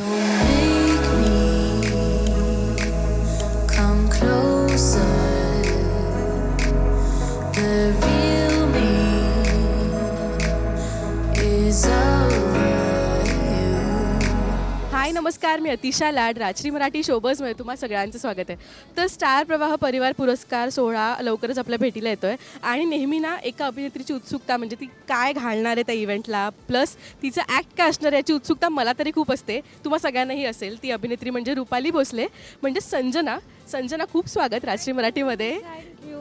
know. हाय नमस्कार. मी अतिशा लाड राजश्री मराठी शोबजमध्ये तुम्हा सगळ्यांचं स्वागत आहे. तर स्टार प्रवाह परिवार पुरस्कार सोहळा लवकरच आपल्या भेटीला येतो आहे आणि नेहमी ना एका अभिनेत्रीची उत्सुकता म्हणजे ती काय घालणार आहे त्या इव्हेंटला प्लस तिचं ॲक्ट काय असणार आहे याची उत्सुकता मला तरी खूप असते. तुम्हा सगळ्यांनाही असेल. ती अभिनेत्री म्हणजे रुपाली भोसले. म्हणजे संजना. संजना खूप स्वागत राजश्री मराठीमध्ये.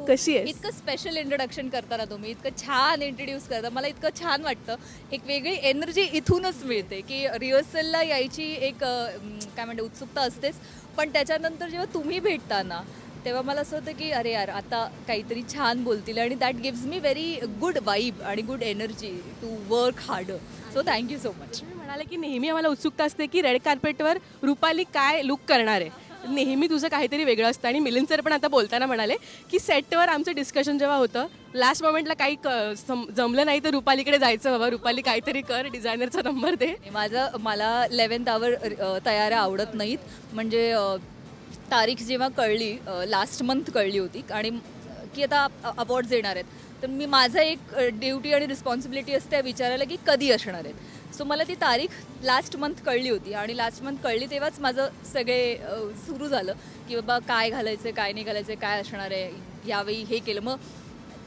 कशी आहे इतकं स्पेशल इंट्रोडक्शन करताना तुम्ही इतकं छान इंट्रोड्यूस करता. मला इतकं छान वाटतं. एक वेगळी एनर्जी इथूनच मिळते की रिहर्सलला यायची एक काय म्हणते उत्सुकता असतेच. पण त्याच्यानंतर जेव्हा तुम्ही भेटता ना तेव्हा मला असं होतं की अरे यार आता काहीतरी छान बोलतील. आणि that gives me very good vibe आणि good energy to work hard so thank you so much म्हणाले की नेहमी आम्हाला उत्सुकता असते की रेड कार्पेटवर रुपाली काय लुक करणार आहे. नेहमी तुझं काहीतरी वेगळं असतं. आणि मिलिंद सर पण आता बोलताना म्हणाले की सेटवर आमचं डिस्कशन जेव्हा होतं लास्ट मोमेंटला काही क- सम- जमलं नाही तर रुपालीकडे जायचं बाबा. रुपाली काहीतरी कर डिझायनरचा नंबर दे. माझं मला लेवन्थ आवर तयाऱ्या आवडत नाहीत. म्हणजे अ, तारीख जेव्हा कळली लास्ट मंथ कळली होती. आणि की आता अवॉर्ड्स येणार आहेत. तर मी माझं एक ड्युटी आणि रिस्पॉन्सिबिलिटी असते विचारायला की कधी असणार आहेत. सो मला ती तारीख लास्ट मंथ कळली होती. आणि लास्ट मंथ कळली तेव्हाच माझं सगळे सुरू झालं की बाबा काय घालायचं काय नाही घालायचं काय असणार आहे यावेळी हे केलं. मग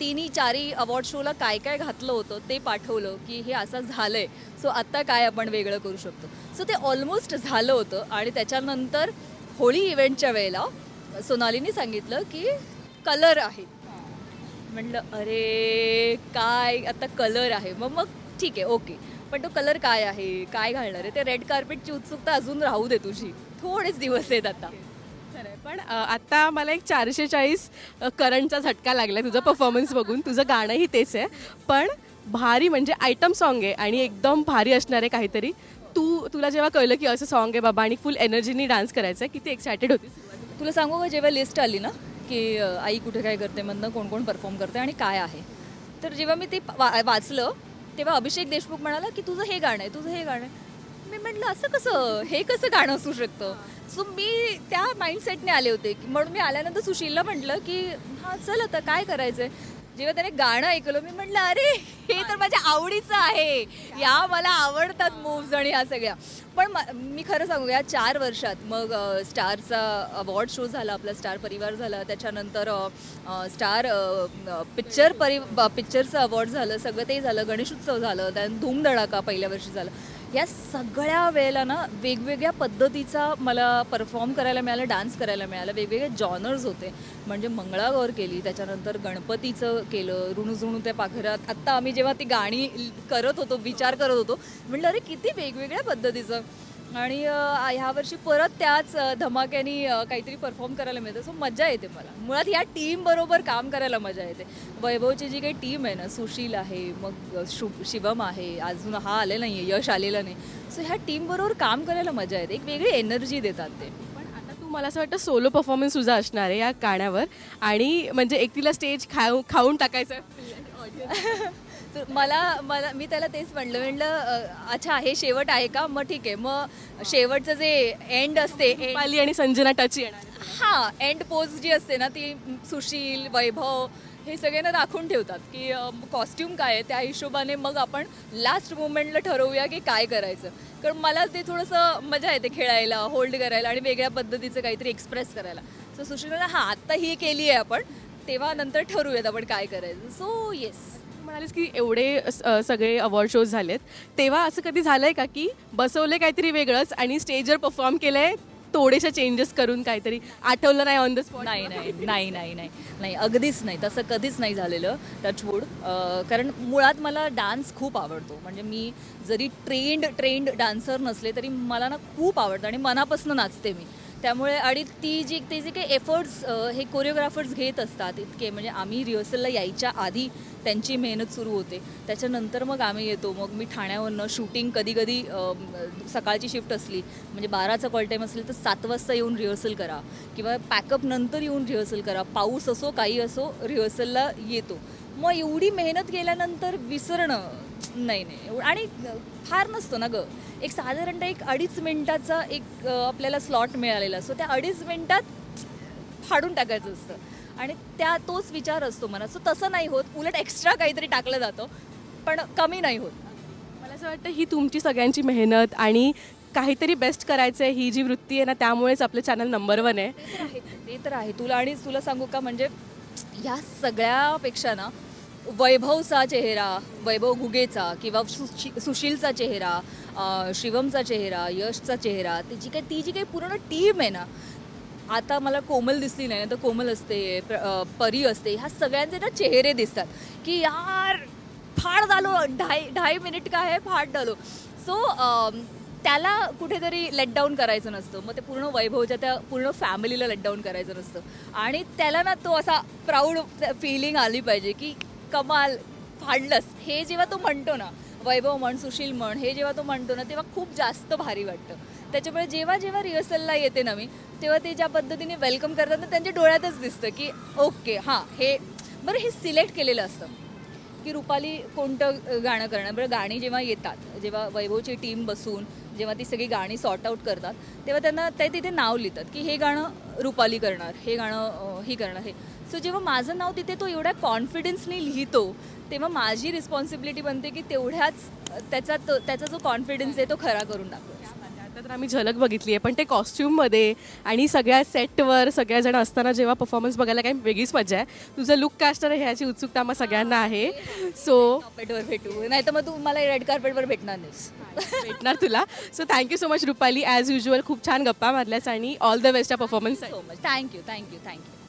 तिन्ही चारी अवॉर्ड शोला काय काय घातलं होतं ते पाठवलं की हे असं झालं आहे सो आत्ता काय आपण वेगळं करू शकतो. सो ते ऑलमोस्ट झालं होतं आणि त्याच्यानंतर होळी इव्हेंटच्या वेळेला सोनालीने सांगितलं की कलर आहे. म्हटलं अरे काय आता कलर आहे. मग मग ठीक आहे ओके पण तो कलर काय आहे काय घालणार आहे? ते रेड कार्पेटची उत्सुकता अजून राहू दे तुझी. थोडेच दिवस आहेत आता. पण आता मला एक चारशे चाळीस करंटचा झटका लागला तुझं परफॉर्मन्स बघून. तुझं गाणंही तेच आहे. पण भारी म्हणजे आयटम सॉन्ग आहे आणि एकदम भारी असणार आहे काहीतरी. तू तुला जेव्हा कळलं की असं सॉन्ग आहे बाबा आणि फुल एनर्जीनी डान्स करायचं आहे किती एक्सायटेड होती तुला सांगू का जेव्हा लिस्ट आली ना की आई कुठे काय करते मधनं कोण कोण परफॉर्म करते आणि काय आहे. तर जेव्हा मी ते वाचलं तेव्हा अभिषेक देशमुख म्हणाला की तुझं हे गाणं आहे तुझं हे गाणं आहे. मी म्हटलं असं कसं? हे कसं गाणं असू शकतं? सो मी त्या माइंडसेटने आले होते की म्हणून मी आल्यानंतर सुशीलला म्हटलं की हां चल आता काय करायचं आहे जेव्हा त्याने गाणं ऐकलं मी म्हटलं अरे हे तर माझ्या आवडीचं आहे. या मला आवडतात मूव्ज आणि ह्या सगळ्या. पण मी खरं सांगू या चार वर्षात मग स्टारचा अवॉर्ड शो झाला आपला स्टार परिवार झाला त्याच्यानंतर स्टार पिक्चर परि पिक्चरचं अवॉर्ड झालं सगळं ते झालं गणेशोत्सव झालं त्यानंतर धूमधडाका पहिल्या वर्षी झालं. या सगळ्या वेळेला ना वेगवेगळ्या पद्धतीचा मला परफॉर्म करायला मिळालं डान्स करायला मिळालं. वेगवेगळे जॉनर्स होते. म्हणजे मंगळागौर केली त्याच्यानंतर गणपतीचं केलं ऋणुझुणू त्या पाखरात आत्ता आम्ही जेव्हा ती गाणी करत होतो विचार करत होतो म्हटलं अरे किती वेगवेगळ्या पद्धतीचं. आणि अ, ह्या वर्षी परत त्याच धमाक्यानी काहीतरी परफॉर्म करायला मिळतं. सो मजा येते मला. मुळात ह्या टीम बरोबर काम करायला मजा येते. वैभवची जी काही टीम आहे ना सुशील आहे मग शु शिवम आहे अजून हा आलेला नाही आहे यश आलेलं नाही. सो ह्या टीम बरोबर काम करायला मजा येते. एक वेगळी एनर्जी देतात ते. पण आता तू मला असं वाटतं सोलो परफॉर्मन्स तुझा असणार आहे या गाण्यावर आणि म्हणजे एकटीला स्टेज खाऊ खाऊन टाकायचं. मला मला मी त्याला तेच म्हणलं म्हणलं अच्छा हे शेवट आहे का? मग ठीक आहे. मग शेवटचं जे एंड असते पाली आणि संजना टच येणार हा एंड पोज जी असते ना ती सुशील वैभव हे सगळ्यांना दाखवून ठेवतात की कॉस्ट्युम काय आहे त्या हिशोबाने मग आपण लास्ट मुमेंटला ठरवूया की काय करायचं. कारण मला ते थोडंसं मजा येते खेळायला होल्ड करायला आणि वेगळ्या पद्धतीचं काहीतरी एक्सप्रेस करायला. सो सुशील हां आत्ता ही केली आहे आपण तेव्हा नंतर ठरवूयात आपण काय करायचं. सो येस म्हणालीस की एवढे अ, सगळे अवॉर्ड शोज झालेत. तेव्हा असं कधी झालंय का की बसवले काहीतरी वेगळंच आणि स्टेजवर परफॉर्म केलंय थोडेसे चेंजेस करून काहीतरी? आठवलं नाही ऑन द स्पॉट नाही नाही नाही नाही नाही. नाही अगदीच नाही. तसं कधीच नाही झालेलं टचवूड कारण मुळात मला डान्स खूप आवडतो. म्हणजे मी जरी ट्रेंड ट्रेंड डान्सर नसले तरी मला ना खूप आवडतं आणि मनापासून नाचते मी. त्यामुळे आणि ती जी ते जे काही एफर्ट्स हे कोरिओग्राफर्स घेत असतात इतके म्हणजे आम्ही रिहर्सलला यायच्या आधी त्यांची मेहनत सुरू होते. त्याच्यानंतर मग आम्ही येतो. मग मी ठाण्यावरनं शूटिंग कधी कधी सकाळची शिफ्ट असली म्हणजे बाराचा कॉल टाईम असेल तर सात वाजता येऊन रिहर्सल करा. किंवा पॅकअप नंतर येऊन रिहर्सल करा. पाऊस असो काही असो रिहर्सलला येतो. मग एवढी मेहनत केल्यानंतर विसरणं नाही नाही. एवढं- आणि फार नसतो ना ग. एक साधारणतः एक अडीच मिनिटाचा एक आपल्याला स्लॉट मिळालेला असतो. त्या अडीच मिनिटात फाडून टाकायचं असतं. आणि त्या तोच विचार असतो मनात. सो तसं नाही होत. उलट एक्स्ट्रा काहीतरी टाकलं जातं. पण कमी नाही होत. मला असं वाटतं ही तुमची सगळ्यांची मेहनत आणि काहीतरी बेस्ट करायचं आहे ही जी वृत्ती आहे ना त्यामुळेच आपलं चॅनल नंबर वन आहे. ते तर आहेच, ते तर आहे. तुला आणि तुला सांगू का? म्हणजे या सगळ्यापेक्षा ना वैभवचा चेहरा वैभव घुगेचा किंवा सुशी सुशीलचा चेहरा शिवमचा चेहरा यशचा चेहरा ती जी काही ती जी काही पूर्ण टीम आहे ना आता मला कोमल दिसली नाही तर कोमल असते परी असते ह्या सगळ्यांचे ना चेहरे दिसतात की यार फाड झालो ढाई ढाई मिनिट काय आहे फाड झालो. सो त्याला कुठेतरी लेटडाऊन करायचं नसतं मग ते पूर्ण वैभवच्या त्या पूर्ण फॅमिलीला लेटडाऊन करायचं नसतं. आणि त्याला ना तो असा प्राऊड फिलिंग आली पाहिजे की कमाल फाडलंस. हे जेव्हा तो म्हणतो ना वैभव म्हण सुशील म्हण हे जेव्हा तो म्हणतो ना तेव्हा खूप जास्त भारी वाटतं. त्याच्यामुळे जेव्हा जेव्हा रिहर्सलला येते ना मी तेव्हा ते ज्या पद्धतीने वेलकम करतात ना त्यांच्या डोळ्यातच दिसतं की ओके हां हे बरं हे सिलेक्ट केलेलं असतं. की रुपाली कोणतं गाणं करणं बरं गाणी जेव्हा येतात जेव्हा वैभवची टीम बसून जेव्हा ती सगळी गाणी सॉर्ट आऊट करतात तेव्हा त्यांना ते तिथे नाव लिहितात की हे गाणं रुपाली करणार हे गाणं ही करणार हे. सो जेव्हा माझं नाव तिथे तो एवढ्या कॉन्फिडन्सनी लिहितो तेव्हा माझी रिस्पॉन्सिबिलिटी बनते की तेवढ्याच त्याचा तो त्याचा जो कॉन्फिडन्स आहे तो खरा करून दाखवायचा तर आम्ही झलक बघितली आहे पण ते कॉस्ट्युममध्ये आणि सगळ्या सेटवर सगळ्याजण असताना जेव्हा परफॉर्मन्स बघायला काही वेगळीच मजा आहे. तुझं लुक कास्टर आहे ह्याची उत्सुकता आम्हा सगळ्यांना आहे. सो कार्पेटवर भेटू. नाही तर मग तू मला रेड कार्पेटवर भेटणार नाहीस. भेटणार तुला. So thank you so much Rupali as usual खूप छान गप्पा मारल्यास आणि ऑल द बेस्ट या performance so much thank you thank you thank you